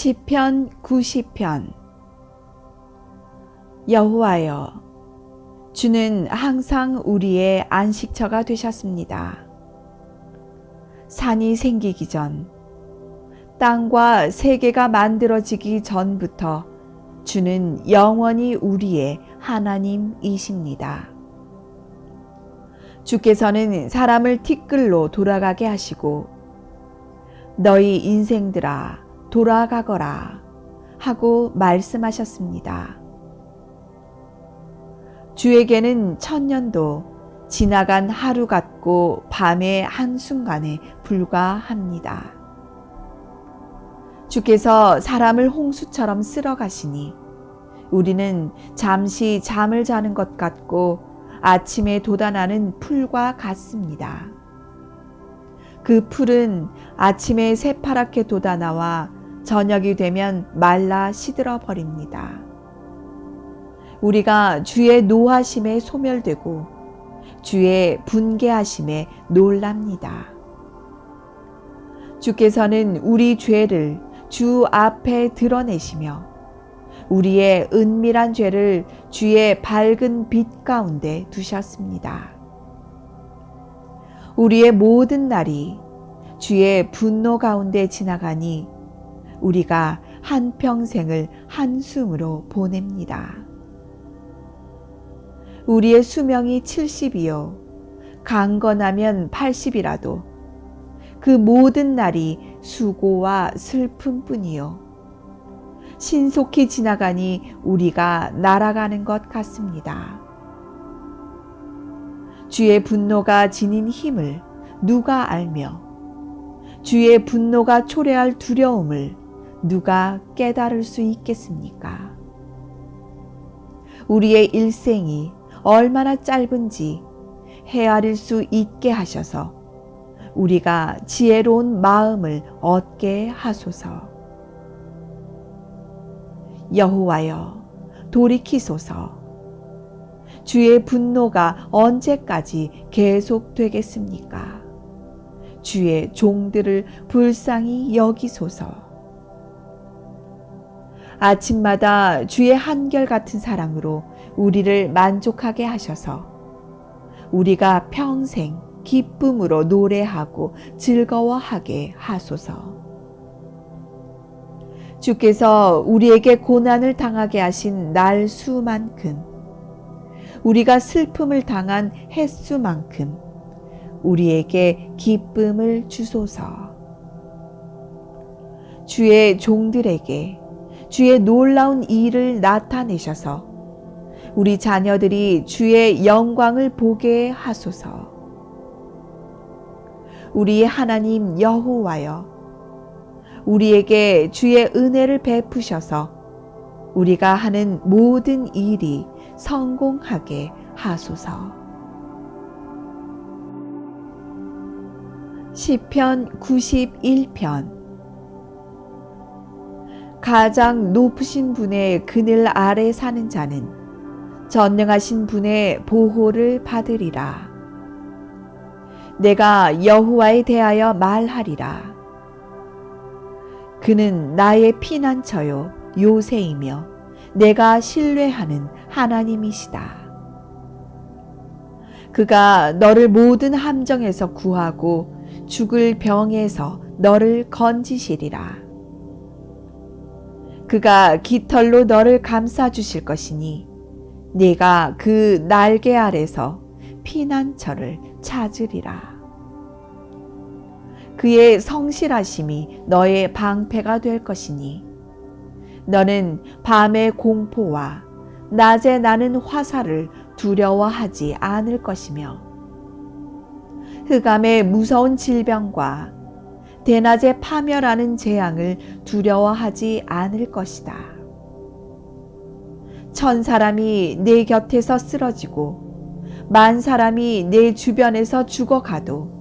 시편 90편 여호와여 주는 항상 우리의 안식처가 되셨습니다. 산이 생기기 전 땅과 세계가 만들어지기 전부터 주는 영원히 우리의 하나님이십니다. 주께서는 사람을 티끌로 돌아가게 하시고 너희 인생들아 돌아가거라 하고 말씀하셨습니다. 주에게는 천년도 지나간 하루 같고 밤의 한순간에 불과합니다. 주께서 사람을 홍수처럼 쓸어 가시니 우리는 잠시 잠을 자는 것 같고 아침에 돋아나는 풀과 같습니다. 그 풀은 아침에 새파랗게 돋아나와 저녁이 되면 말라 시들어 버립니다. 우리가 주의 노하심에 소멸되고 주의 분개하심에 놀랍니다. 주께서는 우리 죄를 주 앞에 드러내시며 우리의 은밀한 죄를 주의 밝은 빛 가운데 두셨습니다. 우리의 모든 날이 주의 분노 가운데 지나가니 우리가 한 평생을 한숨으로 보냅니다. 우리의 수명이 70이요. 강건하면 80이라도 그 모든 날이 수고와 슬픔 뿐이요. 신속히 지나가니 우리가 날아가는 것 같습니다. 주의 분노가 지닌 힘을 누가 알며 주의 분노가 초래할 두려움을 누가 깨달을 수 있겠습니까? 우리의 일생이 얼마나 짧은지 헤아릴 수 있게 하셔서 우리가 지혜로운 마음을 얻게 하소서. 여호와여 돌이키소서. 주의 분노가 언제까지 계속되겠습니까? 주의 종들을 불쌍히 여기소서. 아침마다 주의 한결같은 사랑으로 우리를 만족하게 하셔서 우리가 평생 기쁨으로 노래하고 즐거워하게 하소서. 주께서 우리에게 고난을 당하게 하신 날 수만큼 우리가 슬픔을 당한 횟수만큼 우리에게 기쁨을 주소서. 주의 종들에게 주의 놀라운 일을 나타내셔서 우리 자녀들이 주의 영광을 보게 하소서. 우리 하나님 여호와여 우리에게 주의 은혜를 베푸셔서 우리가 하는 모든 일이 성공하게 하소서. 시편 91편 가장 높으신 분의 그늘 아래 사는 자는 전능하신 분의 보호를 받으리라. 내가 여호와에 대하여 말하리라. 그는 나의 피난처요 요새이며 내가 신뢰하는 하나님이시다. 그가 너를 모든 함정에서 구하고 죽을 병에서 너를 건지시리라. 그가 깃털로 너를 감싸 주실 것이니 네가 그 날개 아래서 피난처를 찾으리라. 그의 성실하심이 너의 방패가 될 것이니 너는 밤의 공포와 낮에 나는 화살을 두려워하지 않을 것이며 흑암의 무서운 질병과 대낮에 파멸하는 재앙을 두려워하지 않을 것이다. 천 사람이 내 곁에서 쓰러지고 만 사람이 내 주변에서 죽어가도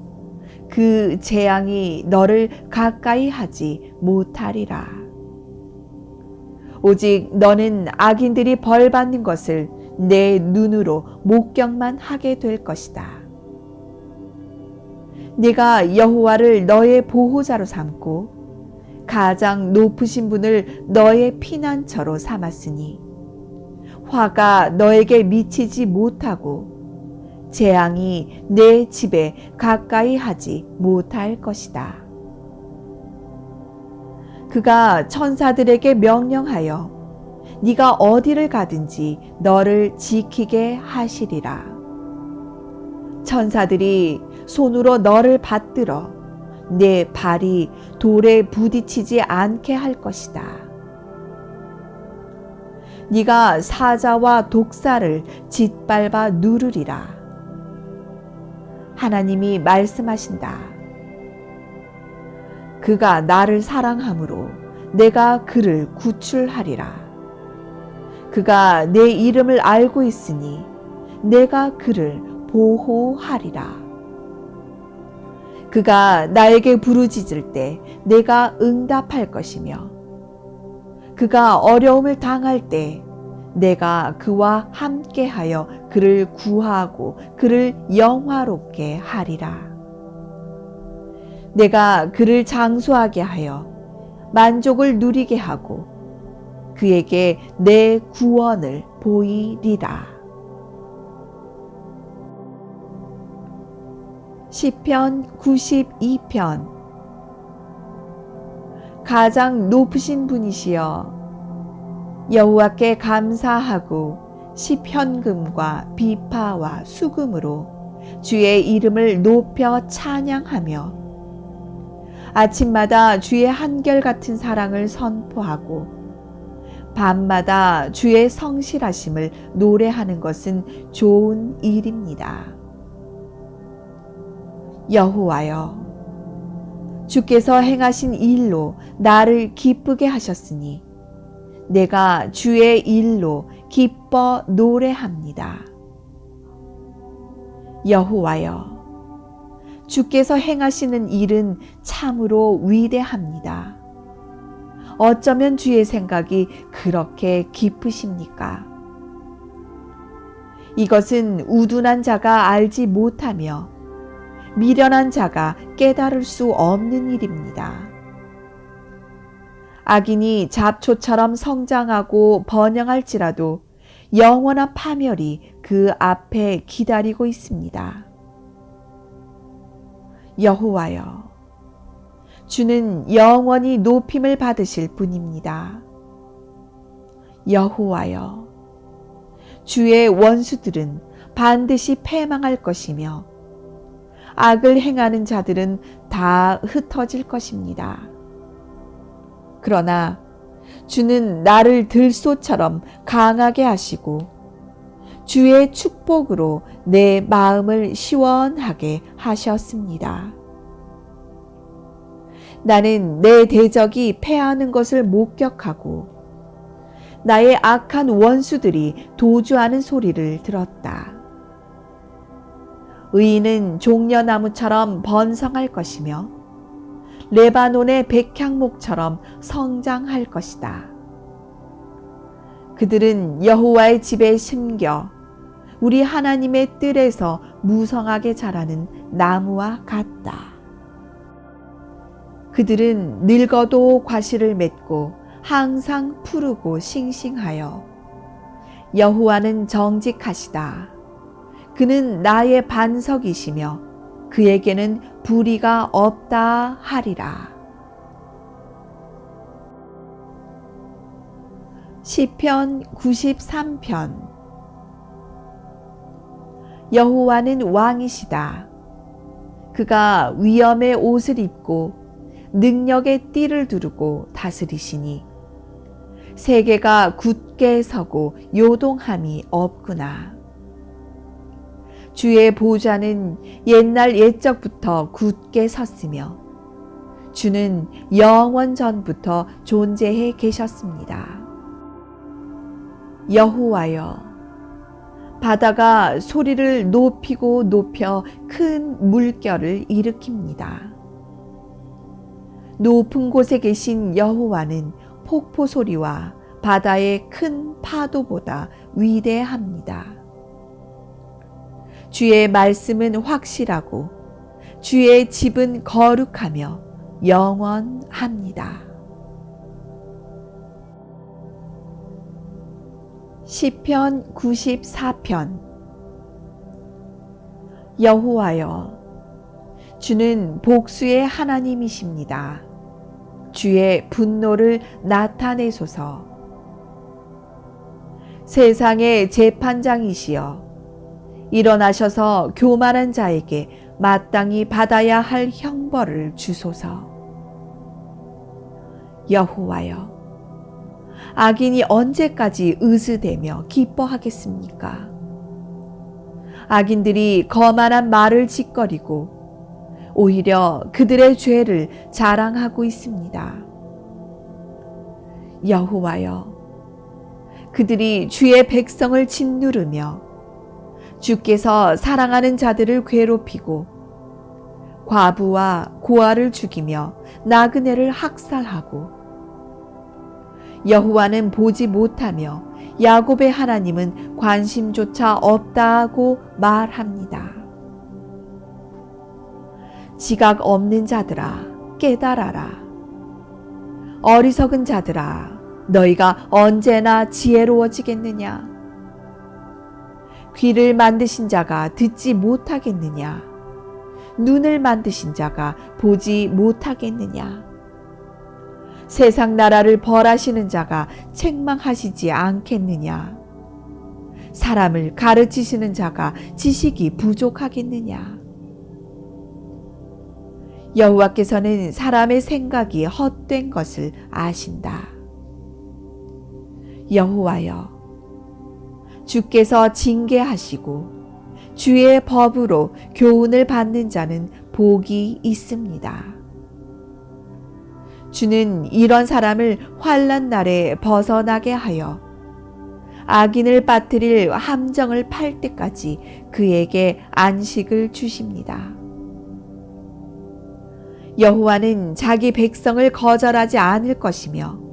그 재앙이 너를 가까이 하지 못하리라. 오직 너는 악인들이 벌 받는 것을 내 눈으로 목격만 하게 될 것이다. 네가 여호와를 너의 보호자로 삼고 가장 높으신 분을 너의 피난처로 삼았으니 화가 너에게 미치지 못하고 재앙이 내 집에 가까이 하지 못할 것이다. 그가 천사들에게 명령하여 네가 어디를 가든지 너를 지키게 하시리라. 천사들이 손으로 너를 받들어 내 발이 돌에 부딪히지 않게 할 것이다. 네가 사자와 독사를 짓밟아 누르리라. 하나님이 말씀하신다. 그가 나를 사랑함으로 내가 그를 구출하리라. 그가 내 이름을 알고 있으니 내가 그를 보호하리라. 그가 나에게 부르짖을 때 내가 응답할 것이며 그가 어려움을 당할 때 내가 그와 함께하여 그를 구하고 그를 영화롭게 하리라. 내가 그를 장수하게 하여 만족을 누리게 하고 그에게 내 구원을 보이리라. 시편 92편 가장 높으신 분이시여 여호와께 감사하고 시편금과 비파와 수금으로 주의 이름을 높여 찬양하며 아침마다 주의 한결같은 사랑을 선포하고 밤마다 주의 성실하심을 노래하는 것은 좋은 일입니다. 여호와여, 주께서 행하신 일로 나를 기쁘게 하셨으니 내가 주의 일로 기뻐 노래합니다. 여호와여, 주께서 행하시는 일은 참으로 위대합니다. 어쩌면 주의 생각이 그렇게 깊으십니까? 이것은 우둔한 자가 알지 못하며 미련한 자가 깨달을 수 없는 일입니다. 악인이 잡초처럼 성장하고 번영할지라도 영원한 파멸이 그 앞에 기다리고 있습니다. 여호와여, 주는 영원히 높임을 받으실 분입니다. 여호와여, 주의 원수들은 반드시 패망할 것이며 악을 행하는 자들은 다 흩어질 것입니다. 그러나 주는 나를 들소처럼 강하게 하시고 주의 축복으로 내 마음을 시원하게 하셨습니다. 나는 내 대적이 패하는 것을 목격하고 나의 악한 원수들이 도주하는 소리를 들었다. 의인은 종려나무처럼 번성할 것이며 레바논의 백향목처럼 성장할 것이다. 그들은 여호와의 집에 심겨 우리 하나님의 뜰에서 무성하게 자라는 나무와 같다. 그들은 늙어도 과실을 맺고 항상 푸르고 싱싱하여 여호와는 정직하시다. 그는 나의 반석이시며 그에게는 불의가 없다 하리라. 시편 93편 여호와는 왕이시다. 그가 위엄의 옷을 입고 능력의 띠를 두르고 다스리시니 세계가 굳게 서고 요동함이 없구나. 주의 보좌는 옛날 옛적부터 굳게 섰으며 주는 영원 전부터 존재해 계셨습니다. 여호와여 바다가 소리를 높이고 높여 큰 물결을 일으킵니다. 높은 곳에 계신 여호와는 폭포 소리와 바다의 큰 파도보다 위대합니다. 주의 말씀은 확실하고 주의 집은 거룩하며 영원합니다. 시편 94편 여호와여 주는 복수의 하나님이십니다. 주의 분노를 나타내소서. 세상의 재판장이시여 일어나셔서 교만한 자에게 마땅히 받아야 할 형벌을 주소서. 여호와여 악인이 언제까지 의즈되며 기뻐하겠습니까? 악인들이 거만한 말을 짓거리고 오히려 그들의 죄를 자랑하고 있습니다. 여호와여, 그들이 주의 백성을 짓누르며 주께서 사랑하는 자들을 괴롭히고 과부와 고아를 죽이며 나그네를 학살하고 여호와는 보지 못하며 야곱의 하나님은 관심조차 없다고 말합니다. 지각 없는 자들아 깨달아라. 어리석은 자들아 너희가 언제나 지혜로워지겠느냐? 귀를 만드신 자가 듣지 못하겠느냐? 눈을 만드신 자가 보지 못하겠느냐? 세상 나라를 벌하시는 자가 책망하시지 않겠느냐? 사람을 가르치시는 자가 지식이 부족하겠느냐? 여호와께서는 사람의 생각이 헛된 것을 아신다. 여호와여, 주께서 징계하시고 주의 법으로 교훈을 받는 자는 복이 있습니다. 주는 이런 사람을 환란 날에 벗어나게 하여 악인을 빠뜨릴 함정을 팔 때까지 그에게 안식을 주십니다. 여호와는 자기 백성을 거절하지 않을 것이며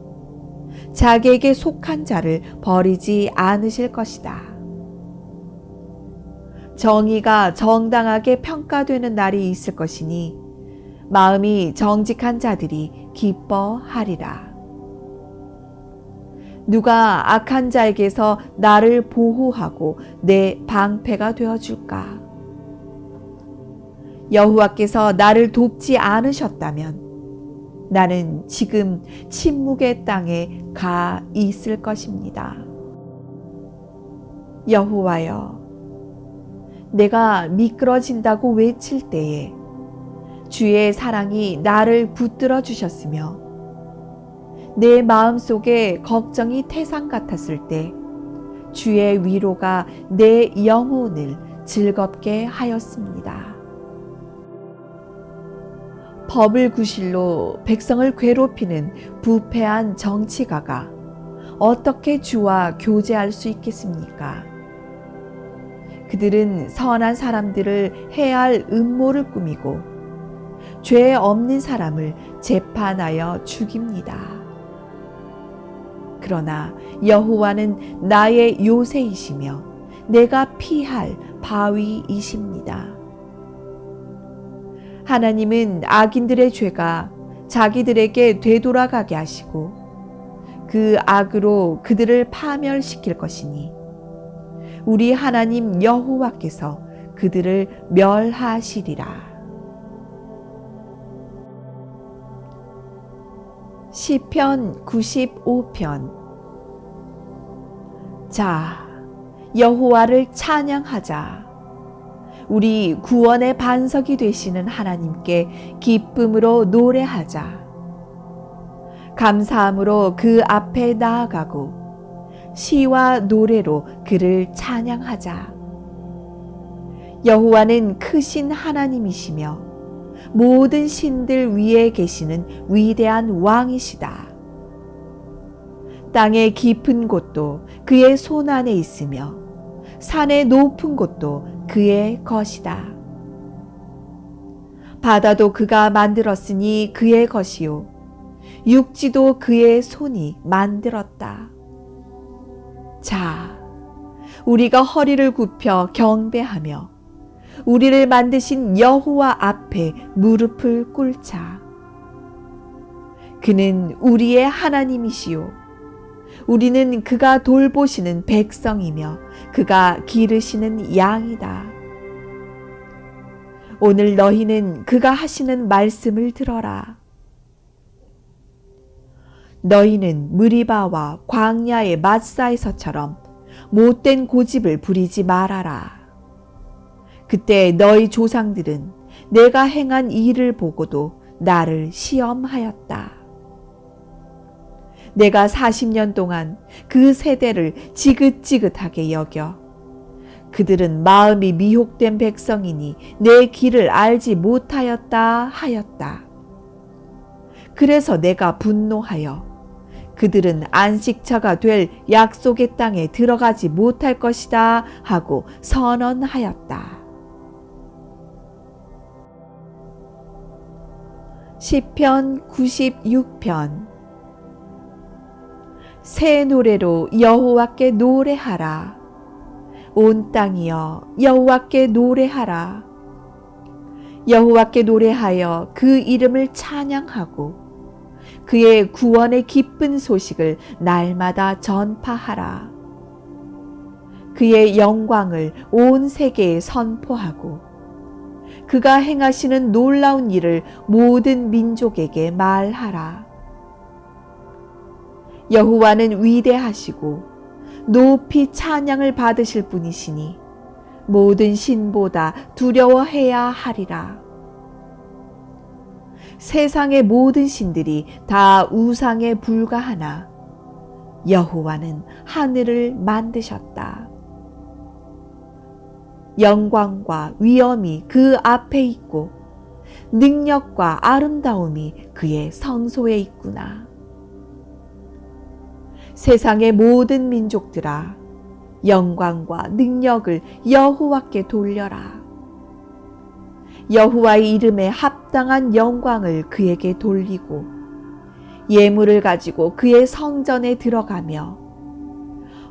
자기에게 속한 자를 버리지 않으실 것이다. 정의가 정당하게 평가되는 날이 있을 것이니 마음이 정직한 자들이 기뻐하리라. 누가 악한 자에게서 나를 보호하고 내 방패가 되어 줄까? 여호와께서 나를 돕지 않으셨다면 나는 지금 침묵의 땅에 가 있을 것입니다. 여호와여, 내가 미끄러진다고 외칠 때에 주의 사랑이 나를 붙들어 주셨으며 내 마음 속에 걱정이 태산 같았을 때 주의 위로가 내 영혼을 즐겁게 하였습니다. 법을 구실로 백성을 괴롭히는 부패한 정치가가 어떻게 주와 교제할 수 있겠습니까? 그들은 선한 사람들을 해할 음모를 꾸미고 죄 없는 사람을 재판하여 죽입니다. 그러나 여호와는 나의 요새이시며 내가 피할 바위이십니다. 하나님은 악인들의 죄가 자기들에게 되돌아가게 하시고 그 악으로 그들을 파멸시킬 것이니 우리 하나님 여호와께서 그들을 멸하시리라. 시편 95편 자 여호와를 찬양하자 우리 구원의 반석이 되시는 하나님께 기쁨으로 노래하자 감사함으로 그 앞에 나아가고 시와 노래로 그를 찬양하자 여호와는 크신 하나님이시며 모든 신들 위에 계시는 위대한 왕이시다. 땅의 깊은 곳도 그의 손 안에 있으며 산의 높은 곳도 그의 것이다. 바다도 그가 만들었으니 그의 것이요. 육지도 그의 손이 만들었다. 자, 우리가 허리를 굽혀 경배하며 우리를 만드신 여호와 앞에 무릎을 꿇자. 그는 우리의 하나님이시요. 우리는 그가 돌보시는 백성이며 그가 기르시는 양이다. 오늘 너희는 그가 하시는 말씀을 들어라. 너희는 무리바와 광야의 마사에서처럼 못된 고집을 부리지 말아라. 그때 너희 조상들은 내가 행한 일을 보고도 나를 시험하였다. 내가 40년 동안 그 세대를 지긋지긋하게 여겨 그들은 마음이 미혹된 백성이니 내 길을 알지 못하였다 하였다. 그래서 내가 분노하여 그들은 안식처가 될 약속의 땅에 들어가지 못할 것이다 하고 선언하였다. 시편 96편 새 노래로 여호와께 노래하라. 온 땅이여 여호와께 노래하라. 여호와께 노래하여 그 이름을 찬양하고 그의 구원의 기쁜 소식을 날마다 전파하라. 그의 영광을 온 세계에 선포하고 그가 행하시는 놀라운 일을 모든 민족에게 말하라. 여호와는 위대하시고 높이 찬양을 받으실 분이시니 모든 신보다 두려워해야 하리라. 세상의 모든 신들이 다 우상에 불과하나 여호와는 하늘을 만드셨다. 영광과 위엄이 그 앞에 있고 능력과 아름다움이 그의 성소에 있구나. 세상의 모든 민족들아 영광과 능력을 여호와께 돌려라. 여호와의 이름에 합당한 영광을 그에게 돌리고 예물을 가지고 그의 성전에 들어가며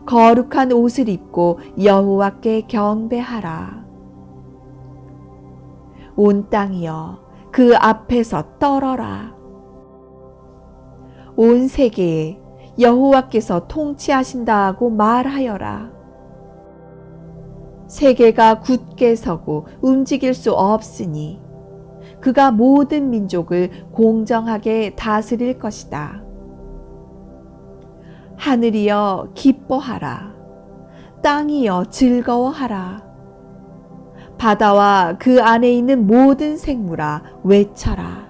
거룩한 옷을 입고 여호와께 경배하라. 온 땅이여 그 앞에서 떨어라. 온 세계에 여호와께서 통치하신다고 말하여라. 세계가 굳게 서고 움직일 수 없으니 그가 모든 민족을 공정하게 다스릴 것이다. 하늘이여 기뻐하라. 땅이여 즐거워하라. 바다와 그 안에 있는 모든 생물아 외쳐라.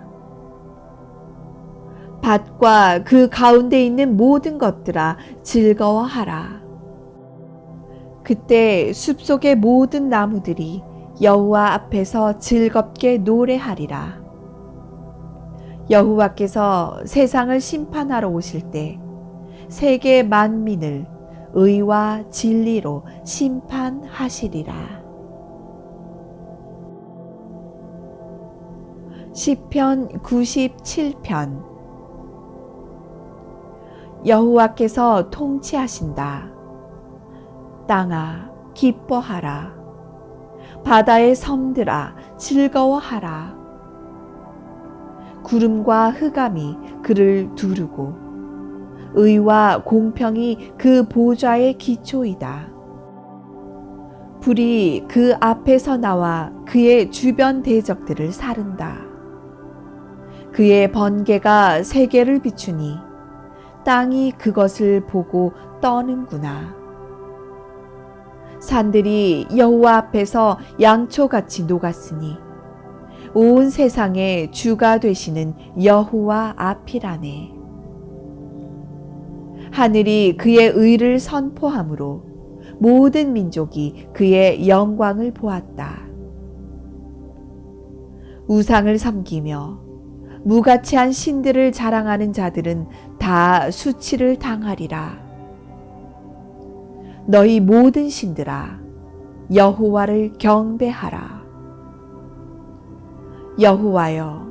밭과 그 가운데 있는 모든 것들아 즐거워하라. 그때 숲속의 모든 나무들이 여호와 앞에서 즐겁게 노래하리라. 여호와께서 세상을 심판하러 오실 때 세계 만민을 의와 진리로 심판하시리라. 시편 97편 여호와께서 통치하신다. 땅아 기뻐하라. 바다의 섬들아 즐거워하라. 구름과 흑암이 그를 두르고 의와 공평이 그 보좌의 기초이다. 불이 그 앞에서 나와 그의 주변 대적들을 사른다. 그의 번개가 세계를 비추니 땅이 그것을 보고 떠는구나. 산들이 여호와 앞에서 양초같이 녹았으니 온 세상의 주가 되시는 여호와 앞이라네. 하늘이 그의 의를 선포함으로 모든 민족이 그의 영광을 보았다. 우상을 섬기며 무가치한 신들을 자랑하는 자들은 다 수치를 당하리라. 너희 모든 신들아 여호와를 경배하라. 여호와여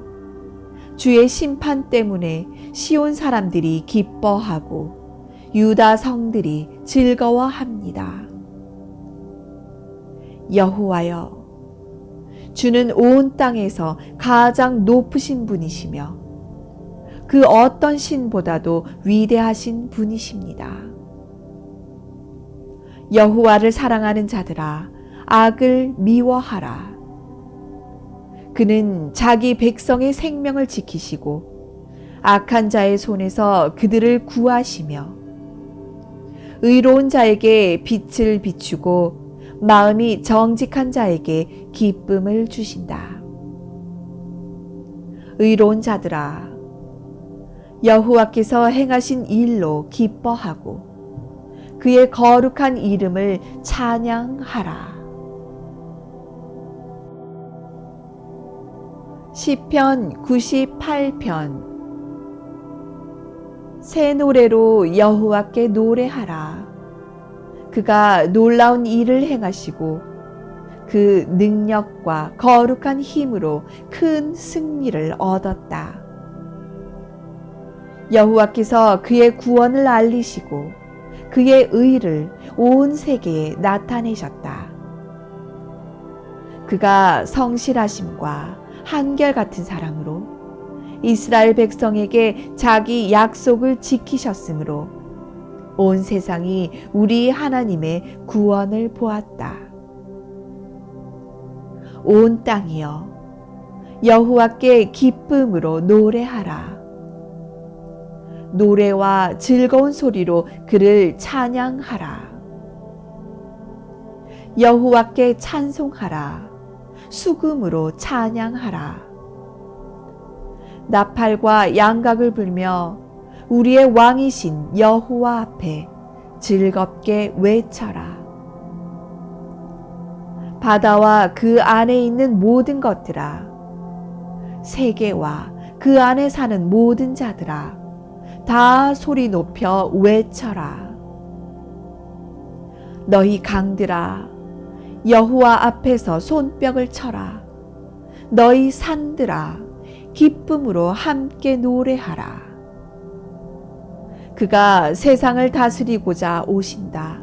주의 심판 때문에 시온 사람들이 기뻐하고 유다 성들이 즐거워합니다. 여호와여 주는 온 땅에서 가장 높으신 분이시며 그 어떤 신보다도 위대하신 분이십니다. 여호와를 사랑하는 자들아 악을 미워하라. 그는 자기 백성의 생명을 지키시고 악한 자의 손에서 그들을 구하시며 의로운 자에게 빛을 비추고 마음이 정직한 자에게 기쁨을 주신다. 의로운 자들아 여호와께서 행하신 일로 기뻐하고 그의 거룩한 이름을 찬양하라. 시편 98편 새 노래로 여호와께 노래하라. 그가 놀라운 일을 행하시고 그 능력과 거룩한 힘으로 큰 승리를 얻었다. 여호와께서 그의 구원을 알리시고 그의 의를 온 세계에 나타내셨다. 그가 성실하심과 한결같은 사랑으로 이스라엘 백성에게 자기 약속을 지키셨으므로 온 세상이 우리 하나님의 구원을 보았다. 온 땅이여 여호와께 기쁨으로 노래하라. 노래와 즐거운 소리로 그를 찬양하라. 여호와께 찬송하라. 수금으로 찬양하라. 나팔과 양각을 불며 우리의 왕이신 여호와 앞에 즐겁게 외쳐라. 바다와 그 안에 있는 모든 것들아, 세계와 그 안에 사는 모든 자들아, 다 소리 높여 외쳐라. 너희 강들아, 여호와 앞에서 손뼉을 쳐라. 너희 산들아, 기쁨으로 함께 노래하라. 그가 세상을 다스리고자 오신다.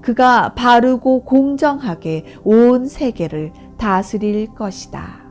그가 바르고 공정하게 온 세계를 다스릴 것이다.